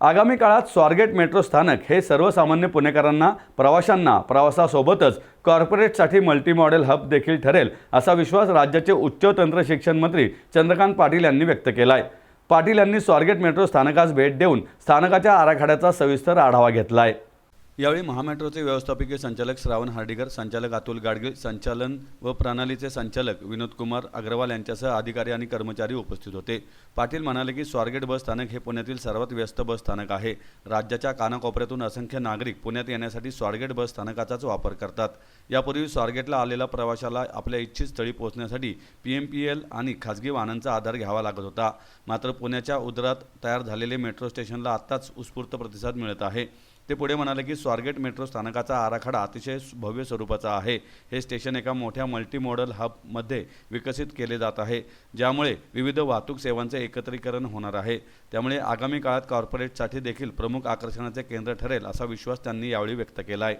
आगामी काळात स्वारगेट मेट्रो स्थानक हे सर्वसामान्य पुणेकरांना प्रवाशांना प्रवासासोबतच कॉर्पोरेटसाठी मल्टीमॉडेल हब देखील ठरेल असा विश्वास राज्याचे उच्च तंत्र शिक्षण मंत्री चंद्रकांत पाटील यांनी व्यक्त केला आहे पाटील यांनी स्वारगेट मेट्रो स्थानकास भेट देऊन स्थानकाच्या आराखड्याचा सविस्तर आढावा घेतला आहे यावेळी महामेट्रोचे व्यवस्थापकीय संचालक श्रावण हार्डीकर संचालक अतुल गाडगीळ संचालन व प्रणालीचे संचालक विनोद कुमार अग्रवाल यांच्यासह अधिकारी आणि कर्मचारी उपस्थित होते. पाटील म्हणाले की स्वारगेट बस स्थानक हे पुण्यातील सर्वात व्यस्त बस स्थानक आहे. राज्याच्या कानाकोपऱ्यातून असंख्य नागरिक पुण्यात येण्यासाठी स्वारगेट बस स्थानकाचाच वापर करतात. यापूर्वी स्वारगेटला आलेल्या प्रवाशाला आपल्या इच्छित स्थळी पोहोचण्यासाठी पी एम पी एल आणि खाजगी वाहनांचा आधार घ्यावा लागत होता. मात्र पुण्याच्या उदरात तयार झालेले मेट्रो स्टेशनला आत्ताच उत्स्फूर्त प्रतिसाद मिळत आहे. ते पुढे म्हणाले की स्वारगेट मेट्रो स्थानकाचा आराखडा अतिशय भव्य स्वरूपाचा आहे. हे स्टेशन एका मोठ्या मल्टी मॉडल हबमध्ये विकसित केले जात आहे ज्यामुळे विविध वाहतूक सेवांचे एकत्रीकरण होणार आहे. त्यामुळे आगामी काळात कॉर्पोरेटसाठी देखील प्रमुख आकर्षणाचे केंद्र ठरेल असा विश्वास त्यांनी यावेळी व्यक्त केला आहे